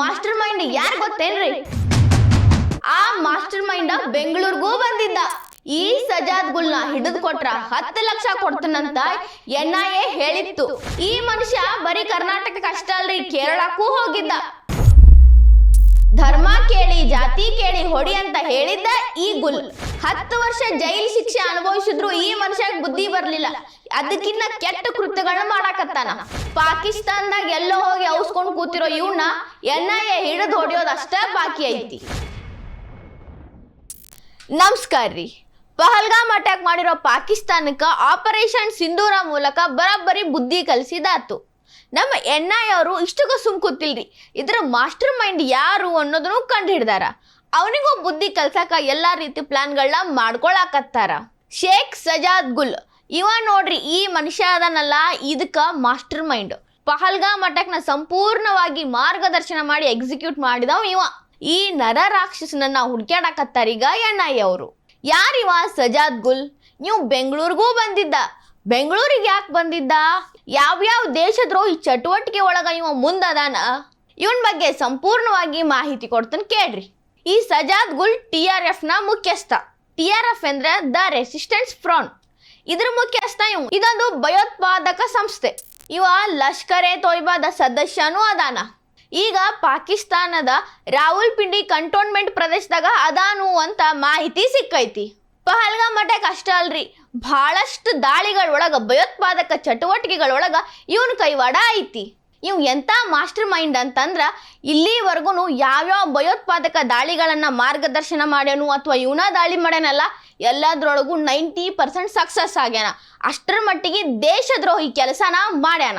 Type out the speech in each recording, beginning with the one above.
Master mind ಯಾರು ಗೊತ್ತೇನ್ರಿ? ಆ ಮಾಸ್ಟರ್ ಮೈಂಡ್ ಬೆಂಗಳೂರಿಗೂ ಬಂದಿದ್ದ. ಈ ಸಜಾದ್ ಗುಲ್ನ ಹಿಡಿದು ಕೊಟ್ರ ಹತ್ತು ಲಕ್ಷ ಕೊಡ್ತನಂತ ಎನ್ ಐ ಎ ಹೇಳಿತ್ತು. ಈ ಮನುಷ್ಯ ಬರೀ ಕರ್ನಾಟಕಕ್ಕೆ ಅಷ್ಟ ಅಲ್ರಿ ಕೇರಳಕ್ಕೂ ಹೋಗಿದ್ದ. ಧರ್ಮ ಕೇಳಿ ಜಾತಿ ಹೇಳಿದ್ದ ಈ ಗುಲ್. ಹತ್ತು ವರ್ಷ ಜೈಲ್ ಶಿಕ್ಷೆ ಅನುಭವಿಸಿದ್ರು ಈ ಮನುಷ್ಯ ಬುದ್ಧಿ ಬರ್ಲಿಲ್ಲ. ಅದಕ್ಕಿನ್ನ ಕೆಟ್ಟ ಕೃತ್ಯಗಳನ್ನ ಮಾಡಾಕತ್ತಾನ. ಪಾಕಿಸ್ತಾನದಾಗ ಎಲ್ಲೋ ಹೋಗಿ ಔಸ್ಕೊಂಡ್ ಕೂತಿರೋ ಇವ್ನ ಎನ್ ಐ ಎ ಹಿಡಿದು ಹೊಡೆಯೋದಷ್ಟೇ ಬಾಕಿ ಐತಿ. ನಮಸ್ಕಾರ ರೀ ಪಹಲ್ಗಾಮ್ ಅಟ್ಯಾಕ್ ಮಾಡಿರೋ ಪಾಕಿಸ್ತಾನಕ್ಕ ಆಪರೇಷನ್ ಸಿಂಧೂರ ಮೂಲಕ ಬರೋಬ್ಬರಿ ಬುದ್ಧಿ ಕಲಿಸಿದಾತು. ನಮ್ಮ ಎನ್ ಐ ಅವರು ಇಷ್ಟಕ್ಕೂ ಸುಮ್ ಕೂತಿಲ್ರಿ. ಇದ್ರ ಮಾಸ್ಟರ್ ಮೈಂಡ್ ಯಾರು ಅನ್ನೋದನ್ನು ಕಂಡು ಹಿಡ್ದಾರ ಅವನಿಗೂ ಬುದ್ಧಿ ಕಲ್ಸಕ ಎಲ್ಲ ರೀತಿ ಪ್ಲಾನ್ಗಳನ್ನ ಮಾಡ್ಕೊಳಕತ್ತಾರ. ಶೇಖ್ ಸಜಾದ್ ಗುಲ್, ಇವ ನೋಡ್ರಿ ಈ ಮನುಷ್ಯ ಅದನ್ನಲ್ಲ ಇದಕ್ಕೆ ಮಾಸ್ಟರ್ ಮೈಂಡ್. ಪಹಲ್ಗಾ ಮಠಕ್ನ ಸಂಪೂರ್ಣವಾಗಿ ಮಾರ್ಗದರ್ಶನ ಮಾಡಿ ಎಕ್ಸಿಕ್ಯೂಟ್ ಮಾಡಿದವ ಇವ. ಈ ನರ ರಾಕ್ಷಸನನ್ನ ಹುಡ್ಕ್ಯಾಡಕತ್ತಾರೀಗ ಎನ್ ಐ ಅವರು. ಯಾರಿವ ಸಜಾದ್ ಗುಲ್? ನೀವು ಬೆಂಗಳೂರಿಗೂ ಬಂದಿದ್ದ. ಬೆಂಗಳೂರಿಗೆ ಯಾಕೆ ಬಂದಿದ್ದ? ಯಾವ್ಯಾವ ದೇಶದ್ರೋಹಿ ಚಟುವಟಿಕೆ ಒಳಗ ಇವ ಮುಂದದಾನ? ಇವನ್ ಬಗ್ಗೆ ಸಂಪೂರ್ಣವಾಗಿ ಮಾಹಿತಿ ಕೊಡ್ತಾನೆ ಕೇಳ್ರಿ. ಈ ಸಜಾದ್ ಗುಲ್ ಟಿ ಆರ್ ಎಫ್ನ ಮುಖ್ಯಸ್ಥ. ಟಿ ಆರ್ ಎಫ್ ಅಂದ್ರೆ ದ ರೆಸಿಸ್ಟೆನ್ಸ್ ಫ್ರಾನ್ ಇದ್ರ ಮುಖ್ಯಸ್ಥ ಇವ್ ಇದೊಂದು ಭಯೋತ್ಪಾದಕ ಸಂಸ್ಥೆ. ಇವ ಲಷ್ಕರ್ ಎ ತೊಯ್ಬಾದ ಸದಸ್ಯನೂ ಅದಾನ. ಈಗ ಪಾಕಿಸ್ತಾನದ ರಾವಲ್ಪಿಂಡಿ ಕಂಟೋನ್ಮೆಂಟ್ ಪ್ರದೇಶದಾಗ ಅದಾನು ಅಂತ ಮಾಹಿತಿ ಸಿಕ್ಕೈತಿ. ಪಹಲ್ಗಾಮ್ ಮಠಕ್ಕೆ ಅಷ್ಟ ಅಲ್ರಿ. ಬಹಳಷ್ಟು ದಾಳಿಗಳೊಳಗ, ಭಯೋತ್ಪಾದಕ ಚಟುವಟಿಕೆಗಳೊಳಗ ಇವನ್ ಕೈವಾಡ ಐತಿ. ಇವ್ ಎಂಥ ಮಾಸ್ಟರ್ ಮೈಂಡ್ ಅಂತಂದ್ರ ಇಲ್ಲಿವರೆಗೂ ಯಾವ್ಯಾವ ಭಯೋತ್ಪಾದಕ ದಾಳಿಗಳನ್ನ ಮಾರ್ಗದರ್ಶನ ಮಾಡ್ಯಾನು ಅಥವಾ ಇವನ ದಾಳಿ ಮಾಡ್ಯಾನಲ್ಲ, ಎಲ್ಲದ್ರೊಳಗೂ ನೈಂಟಿ ಪರ್ಸೆಂಟ್ ಸಕ್ಸಸ್ ಆಗ್ಯಾನ. ಅಷ್ಟರ ಮಟ್ಟಿಗೆ ದೇಶದ್ರೋಹಿ ಕೆಲಸನ ಮಾಡ್ಯಾನ.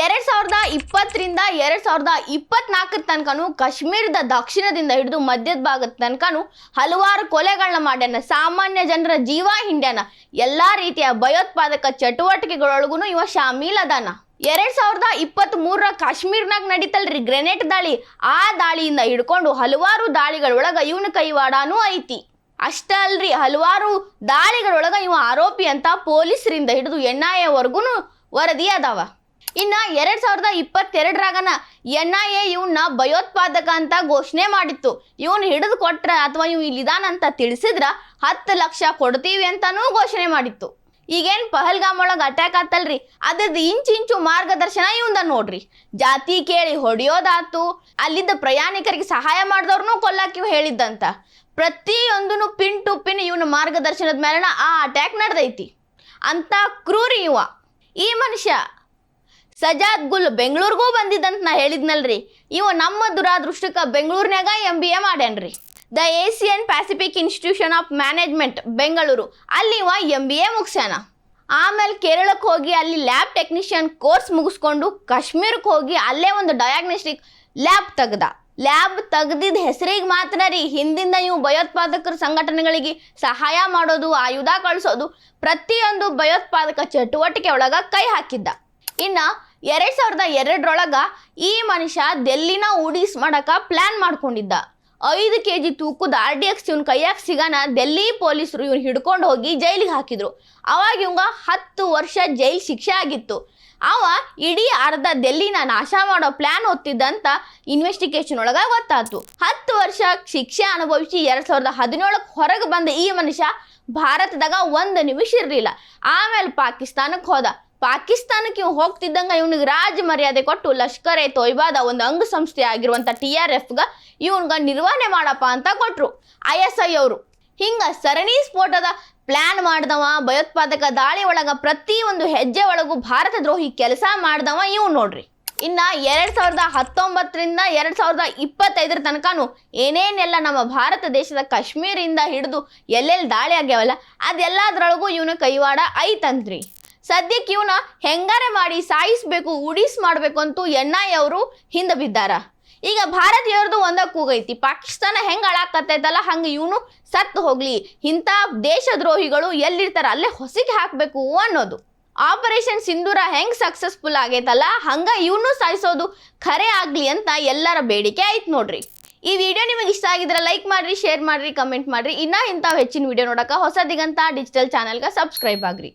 ಎರಡ್ ಸಾವಿರದ ಇಪ್ಪತ್ತರಿಂದ ಎರಡ್ ಸಾವಿರದ ಇಪ್ಪತ್ನಾಲ್ಕರ ತನಕನು ಕಾಶ್ಮೀರದ ದಕ್ಷಿಣದಿಂದ ಹಿಡಿದು ಮಧ್ಯದ ಭಾಗದ ತನಕನು ಹಲವಾರು ಕೊಲೆಗಳನ್ನ ಮಾಡ್ಯಾನ. ಸಾಮಾನ್ಯ ಜನರ ಜೀವ ಹಿಂಡ್ಯಾನ. ಎಲ್ಲಾ ರೀತಿಯ ಭಯೋತ್ಪಾದಕ ಚಟುವಟಿಕೆಗಳೊಳಗೂ ಇವ ಶಾಮೀಲ್ ಅದಾನ. ಎರಡ್ ಸಾವಿರದ ಇಪ್ಪತ್ತ್ ಮೂರರ ಕಾಶ್ಮೀರ್ನಾಗ ನಡೀತಲ್ರಿ ಗ್ರೆನೇಡ್ ದಾಳಿ. ಆ ದಾಳಿಯಿಂದ ಹಿಡ್ಕೊಂಡು ಹಲವಾರು ದಾಳಿಗಳೊಳಗ ಇವನ ಕೈವಾಡನೂ ಐತಿ. ಅಷ್ಟ ಅಲ್ರಿ, ಹಲವಾರು ದಾಳಿಗಳೊಳಗ ಇವ ಆರೋಪಿ ಅಂತ ಪೊಲೀಸರಿಂದ ಹಿಡಿದು ಎನ್ ಐ ವರದಿ ಅದಾವ. ಇನ್ನ ಎರಡ್ ಸಾವಿರದ ಇಪ್ಪತ್ತೆರಡರಾಗನ ಎನ್ ಐ ಎ ಇವನ್ನ ಭಯೋತ್ಪಾದಕ ಅಂತ ಘೋಷಣೆ ಮಾಡಿತ್ತು. ಇವನ್ ಹಿಡಿದು ಕೊಟ್ರ ಅಥವಾ ಇವ್ ಇಲ್ಲಿದಾನ ಅಂತ ತಿಳಿಸಿದ್ರ ಹತ್ತು ಲಕ್ಷ ಕೊಡ್ತೀವಿ ಅಂತಾನೂ ಘೋಷಣೆ ಮಾಡಿತ್ತು. ಈಗೇನ್ ಪಹಲ್ಗಾಮ್ ಒಳಗ ಅಟ್ಯಾಕ್ ಆತಲ್ರಿ? ಅದ್ರದ್ದು ಇಂಚು ಇಂಚು ಮಾರ್ಗದರ್ಶನ ಇವಂದ ನೋಡ್ರಿ. ಜಾತಿ ಕೇಳಿ ಹೊಡೆಯೋದಾತು, ಅಲ್ಲಿದ್ದ ಪ್ರಯಾಣಿಕರಿಗೆ ಸಹಾಯ ಮಾಡಿದವ್ರನ್ನೂ ಕೊಲ್ಲಾಕಿ ಹೇಳಿದ್ದಂತ. ಪ್ರತಿಯೊಂದೂ ಪಿನ್ ಟು ಪಿನ್ ಇವನ ಮಾರ್ಗದರ್ಶನದ ಮೇಲನ ಆ ಅಟ್ಯಾಕ್ ನಡೆದೈತಿ. ಅಂತ ಕ್ರೂರಿ ಇವ. ಈ ಮನುಷ್ಯ ಸಜಾದ್ ಗುಲ್ ಬೆಂಗಳೂರಿಗೂ ಬಂದಿದ್ದಂತ ನಾ ಹೇಳಿದ್ನಲ್ರಿ. ಇವ ನಮ್ಮ ದುರಾದೃಷ್ಟಕ್ಕೆ ಬೆಂಗಳೂರಿನಾಗ M B A ಮಾಡ್ಯಾನ್ರಿ. The Asian Pacific institution of management Bengaluru. ಅಲ್ಲಿ ಇವ ಎಂ ಬಿ ಎ ಮುಗಿಸ್ಯಾನ. ಆಮೇಲೆ ಕೇರಳಕ್ಕೆ ಹೋಗಿ ಅಲ್ಲಿ ಲ್ಯಾಬ್ ಟೆಕ್ನಿಷಿಯನ್ ಕೋರ್ಸ್ ಮುಗಿಸ್ಕೊಂಡು ಕಾಶ್ಮೀರಕ್ಕೆ ಹೋಗಿ ಅಲ್ಲೇ ಒಂದು ಡಯಾಗ್ನೋಸ್ಟಿಕ್ ಲ್ಯಾಬ್ ತೆಗ್ದ. ಲ್ಯಾಬ್ ತೆಗ್ದಿದ್ದ ಹೆಸರಿಗೆ ಮಾತ್ರ ರೀ, ಹಿಂದಿಂದ ಇವು ಭಯೋತ್ಪಾದಕರ ಸಂಘಟನೆಗಳಿಗೆ ಸಹಾಯ ಮಾಡೋದು, ಆಯುಧ ಕಳಿಸೋದು ಪ್ರತಿಯೊಂದು ಭಯೋತ್ಪಾದಕ ಚಟುವಟಿಕೆ ಒಳಗ ಕೈ ಹಾಕಿದ್ದ. ಇನ್ನ ಎರಡ್ ಸಾವಿರದ ಎರಡರೊಳಗ ಈ ಮನುಷ್ಯ ದೆಲ್ಲಿನ ಉಡೀಸ್ ಮಾಡಕ ಪ್ಲಾನ್ ಮಾಡ್ಕೊಂಡಿದ್ದ. ಐದು ಕೆ ಜಿ ತೂಕದ ಆರ್ ಡಿ ಎಕ್ಸ್ ಇವನ್ ಕೈಯಾಗ ಸಿಗನ ದೆಲ್ಲಿ ಪೊಲೀಸರು ಇವ್ನು ಹಿಡ್ಕೊಂಡು ಹೋಗಿ ಜೈಲಿಗೆ ಹಾಕಿದ್ರು. ಅವಾಗ ಇವಂಗ ಹತ್ತು ವರ್ಷ ಜೈಲ್ ಶಿಕ್ಷೆ ಆಗಿತ್ತು. ಅವ ಇಡೀ ಅರ್ಧ ದೆಲ್ಲಿನ ನಾಶ ಮಾಡೋ ಪ್ಲಾನ್ ಹೊತ್ತಿದ್ದಂತ ಇನ್ವೆಸ್ಟಿಗೇಷನ್ ಒಳಗ ಗೊತ್ತಾಯ್ತು. ಹತ್ತು ವರ್ಷ ಶಿಕ್ಷೆ ಅನುಭವಿಸಿ ಎರಡ್ ಸಾವಿರದ ಹದಿನೇಳಕ್ಕೆ ಹೊರಗೆ ಬಂದ ಈ ಮನುಷ್ಯ ಭಾರತದಾಗ ಒಂದು ನಿಮಿಷ ಇರಲಿಲ್ಲ. ಆಮೇಲೆ ಪಾಕಿಸ್ತಾನಕ್ಕೆ ಹೋದ. ಪಾಕಿಸ್ತಾನಕ್ಕೆ ಹೋಗ್ತಿದ್ದಂಗ ಇವನಿಗೆ ರಾಜ ಮರ್ಯಾದೆ ಕೊಟ್ಟು ಲಷ್ಕರ್ ಎ ತೊಯ್ಬಾದ ಒಂದು ಅಂಗಸಂಸ್ಥೆ ಆಗಿರುವಂಥ ಟಿ ಆರ್ ಎಫ್ಗ ಇವನ್ಗ ನಿರ್ವಹಣೆ ಮಾಡಪ್ಪ ಅಂತ ಕೊಟ್ರು. ಐ ಎಸ್ ಐ ಅವರು. ಹಿಂಗ ಸರಣಿ ಸ್ಫೋಟದ ಪ್ಲಾನ್ ಮಾಡ್ದವ, ಭಯೋತ್ಪಾದಕ ದಾಳಿ ಒಳಗ ಪ್ರತಿ ಒಂದು ಹೆಜ್ಜೆ ಒಳಗೂ ಭಾರತ ದ್ರೋಹಿ ಕೆಲಸ ಮಾಡ್ದವ ಇವ್ ನೋಡ್ರಿ. ಇನ್ನ ಎರಡ್ ಸಾವಿರದ ಹತ್ತೊಂಬತ್ತರಿಂದ ಎರಡ್ ಸಾವಿರದ ಇಪ್ಪತ್ತೈದರ ತನಕನು ಏನೇನೆಲ್ಲ ನಮ್ಮ ಭಾರತ ದೇಶದ ಕಾಶ್ಮೀರಿಂದ ಹಿಡಿದು ಎಲ್ಲೆಲ್ಲಿ ದಾಳಿ ಆಗ್ಯಾವಲ್ಲ, ಅದೆಲ್ಲದ್ರೊಳಗೂ ಇವನ ಕೈವಾಡ ಐತಂತ್ರಿ. ಸದ್ಯಕ್ಕೆ ಇವನ ಹೆಂಗಾರೆ ಮಾಡಿ ಸಾಯಿಸ್ಬೇಕು, ಉಡಿಸ್ ಮಾಡ್ಬೇಕು ಅಂತೂ ಎನ್ ಐ ಅವರು ಹಿಂದೆ ಬಿದ್ದಾರ. ಈಗ ಭಾರತೀಯರದು ಒಂದ ಕೂಗೈತಿ. ಪಾಕಿಸ್ತಾನ ಹೆಂಗ್ ಅಳಾಕತ್ತೈತಲ್ಲ, ಹಂಗ ಇವನು ಸತ್ತು ಹೋಗ್ಲಿ. ಇಂಥ ದೇಶದ್ರೋಹಿಗಳು ಎಲ್ಲಿರ್ತಾರ? ಅಲ್ಲೇ ಹೊಸಿಗೆ ಹಾಕ್ಬೇಕು ಅನ್ನೋದು. ಆಪರೇಷನ್ ಸಿಂಧೂರ ಹೆಂಗ್ ಸಕ್ಸಸ್ಫುಲ್ ಆಗೈತಲ್ಲ, ಹಂಗ ಇವನು ಸಾಯಿಸೋದು ಖರೆ ಆಗ್ಲಿ ಅಂತ ಎಲ್ಲರ ಬೇಡಿಕೆ ಆಯ್ತು ನೋಡ್ರಿ. ಈ ವಿಡಿಯೋ ನಿಮಗೆ ಇಷ್ಟ ಆಗಿದ್ರೆ ಲೈಕ್ ಮಾಡ್ರಿ, ಶೇರ್ ಮಾಡ್ರಿ, ಕಮೆಂಟ್ ಮಾಡ್ರಿ. ಇನ್ನ ಇಂಥವು ಹೆಚ್ಚಿನ ವಿಡಿಯೋ ನೋಡಕ ಹೊಸ ದಿಗಂತ ಡಿಜಿಟಲ್ ಚಾನಲ್ಗೆ ಸಬ್ಸ್ಕ್ರೈಬ್ ಆಗ್ರಿ.